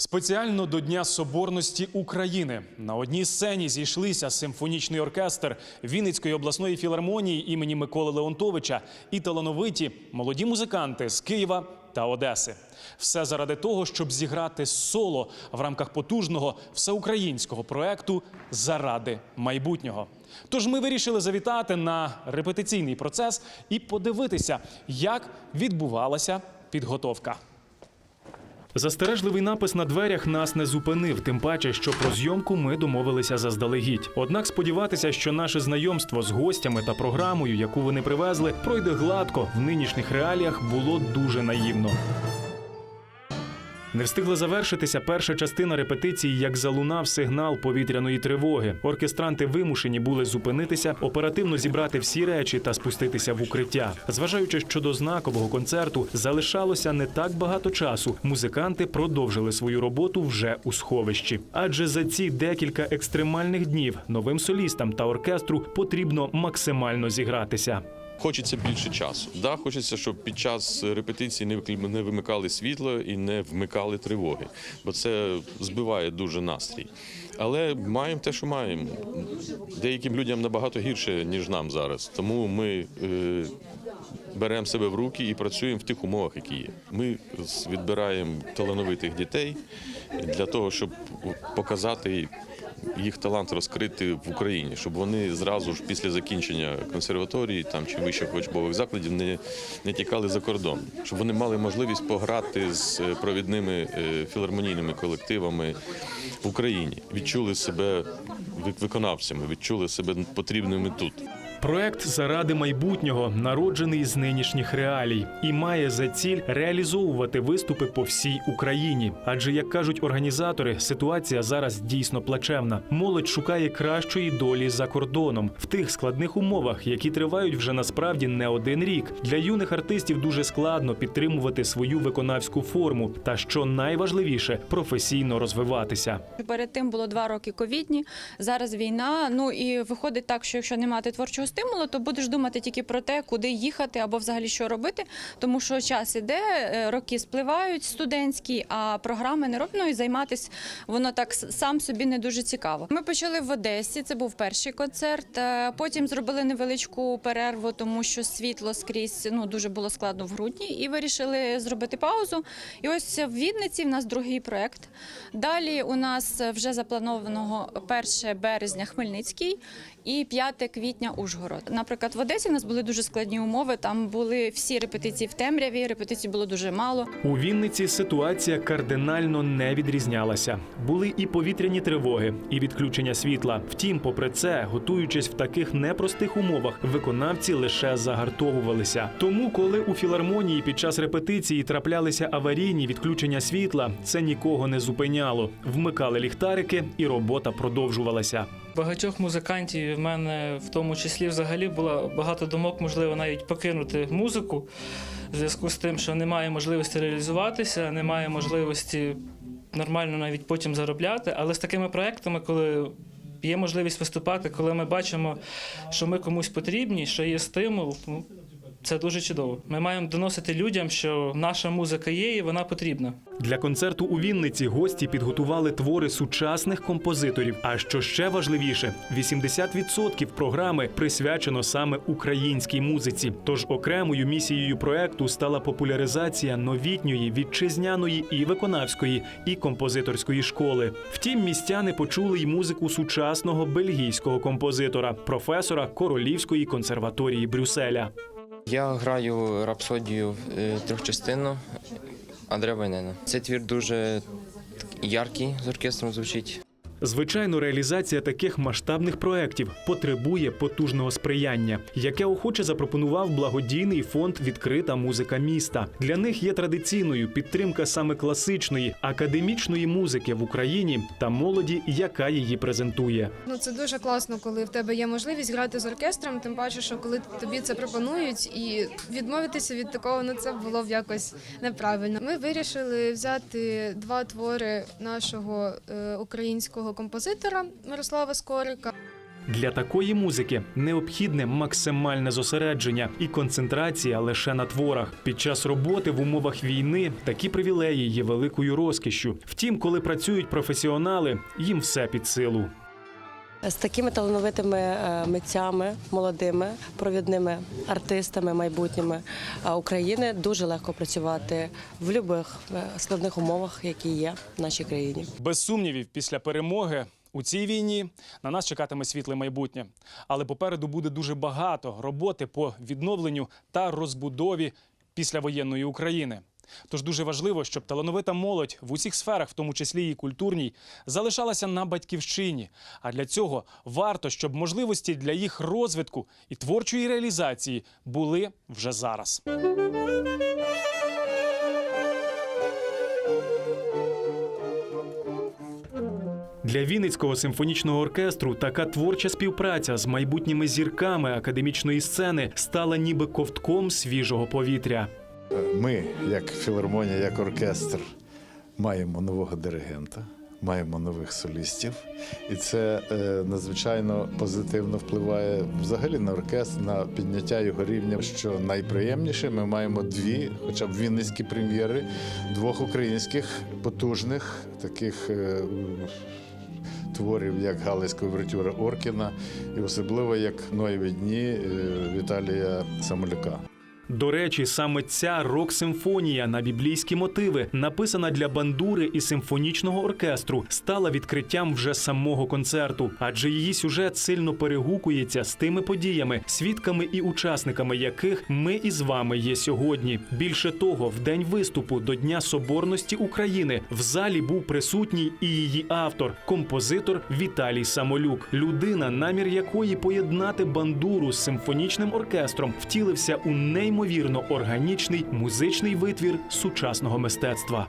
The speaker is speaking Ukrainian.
Спеціально до Дня Соборності України на одній сцені зійшлися симфонічний оркестр Вінницької обласної філармонії імені Миколи Леонтовича і талановиті молоді музиканти з Києва та Одеси. Все заради того, щоб зіграти соло в рамках потужного всеукраїнського проекту Заради майбутнього. Тож ми вирішили завітати на репетиційний процес і подивитися, як відбувалася підготовка. Застережливий напис на дверях нас не зупинив, тим паче, що про зйомку ми домовилися заздалегідь. Однак сподіватися, що наше знайомство з гостями та програмою, яку вони привезли, пройде гладко в нинішніх реаліях, було дуже наївно. Не встигла завершитися перша частина репетиції, як залунав сигнал повітряної тривоги. Оркестранти вимушені були зупинитися, оперативно зібрати всі речі та спуститися в укриття. Зважаючи, що до знакового концерту залишалося не так багато часу, музиканти продовжили свою роботу вже у сховищі. Адже за ці декілька екстремальних днів новим солістам та оркестру потрібно максимально зігратися. Хочеться більше часу. Да, хочеться, щоб під час репетиції не вимикали світло і не вмикали тривоги, бо це збиває дуже настрій. Але маємо те, що маємо. Деяким людям набагато гірше, ніж нам зараз. Тому ми е, беремо себе в руки і працюємо в тих умовах, які є. Ми відбираємо талановитих дітей для того, щоб показати їх талант розкрити в Україні, щоб вони зразу ж після закінчення консерваторії там чи вищих учбових закладів не, не тікали за кордон, щоб вони мали можливість пограти з е, провідними е, філармонійними колективами в Україні, відчули себе виконавцями, відчули себе потрібними тут. Проект заради майбутнього народжений з нинішніх реалій і має за ціль реалізовувати виступи по всій Україні. Адже, як кажуть організатори, ситуація зараз дійсно плачевна. Молодь шукає кращої долі за кордоном в тих складних умовах, які тривають вже насправді не один рік. Для юних артистів дуже складно підтримувати свою виконавську форму та, що найважливіше, професійно розвиватися. Перед тим було два роки ковідні, зараз війна. Ну і виходить так, що якщо не мати творчого стимулу, то будеш думати тільки про те, куди їхати або взагалі що робити, тому що час іде, е, роки спливають студентські, а програми не роблять. Ну і займатися воно так сам собі не дуже цікаво. Ми почали в Одесі. Це був перший концерт. е, Потім зробили невеличку перерву, тому що світло скрізь ну дуже було складно в грудні, і вирішили зробити паузу. І ось в Відниці в нас другий проект. Далі у нас вже запланованого 1 березня Хмельницький і 5 квітня Ужгород. Наприклад, в Одесі в нас були дуже складні умови. Там були всі репетиції в темряві, репетицій було дуже мало. У Вінниці ситуація кардинально не відрізнялася. Були і повітряні тривоги, і відключення світла. Втім, попри це, готуючись в таких непростих умовах, виконавці лише загартовувалися. Тому, коли у філармонії під час репетиції траплялися аварійні відключення світла, це нікого не зупиняло. Вмикали ліхтарики, і робота продовжувалася. Багатьох музикантів в мене в тому числі взагалі було багато думок, можливо, навіть покинути музику в зв'язку з тим, що немає можливості реалізуватися, немає можливості нормально навіть потім заробляти. Але з такими проектами, коли є можливість виступати, коли ми бачимо, що ми комусь потрібні, що є стимул, ну, це дуже чудово. Ми маємо доносити людям, що наша музика є і вона потрібна. Для концерту у Вінниці гості підготували твори сучасних композиторів. А що ще важливіше, 80% програми присвячено саме українській музиці. Тож окремою місією проекту стала популяризація новітньої вітчизняної і виконавської, і композиторської школи. Втім, містяни почули й музику сучасного бельгійського композитора, професора Королівської консерваторії Брюсселя. Я граю рапсодію трьохчастинно трьохчастинну Андрея Вайнена. Цей твір дуже яркий з оркестром звучить. Звичайно, реалізація таких масштабних проєктів потребує потужного сприяння, яке охоче запропонував благодійний фонд Відкрита музика міста. Для них є традиційною підтримка саме класичної академічної музики в Україні та молоді, яка її презентує. Ну це дуже класно, коли в тебе є можливість грати з оркестром. Тим паче, що коли тобі це пропонують, і відмовитися від такого, ну це було б якось неправильно. Ми вирішили взяти два твори нашого е, українського композитора Мирослава Скорика. Для такої музики необхідне максимальне зосередження і концентрація лише на творах. Під час роботи в умовах війни такі привілеї є великою розкішшю. Втім, коли працюють професіонали, їм все під силу. З такими талановитими е, митцями, молодими провідними артистами майбутніми е, України дуже легко працювати в будь-яких складних умовах, які є в нашій країні. Без сумнівів, після перемоги у цій війні на нас чекатиме світле майбутнє. Але попереду буде дуже багато роботи по відновленню та розбудові післявоєнної України. Тож дуже важливо, щоб талановита молодь в усіх сферах, в тому числі і культурній, залишалася на батьківщині. А для цього варто, щоб можливості для їх розвитку і творчої реалізації були вже зараз. Для Вінницького симфонічного оркестру така творча співпраця з майбутніми зірками академічної сцени стала ніби ковтком свіжого повітря. Ми, як філармонія, як оркестр, маємо нового диригента, маємо нових солістів, і це е, надзвичайно позитивно впливає взагалі на оркестр, на підняття його рівня. Що найприємніше, ми маємо дві, хоча б вінницькі прем'єри, двох українських потужних таких. Е, Творів як Галицька увертюра Оркіна, і особливо як Ноєві дні е, Віталія Самолюка. До речі, саме ця рок-симфонія на біблійські мотиви, написана для бандури і симфонічного оркестру, стала відкриттям вже самого концерту, адже її сюжет сильно перегукується з тими подіями, свідками і учасниками яких ми із вами є сьогодні. Більше того, в день виступу до Дня Соборності України в залі був присутній і її автор, композитор Віталій Самолюк, людина, намір якої поєднати бандуру з симфонічним оркестром, втілився у неймовірно органічний музичний витвір сучасного мистецтва.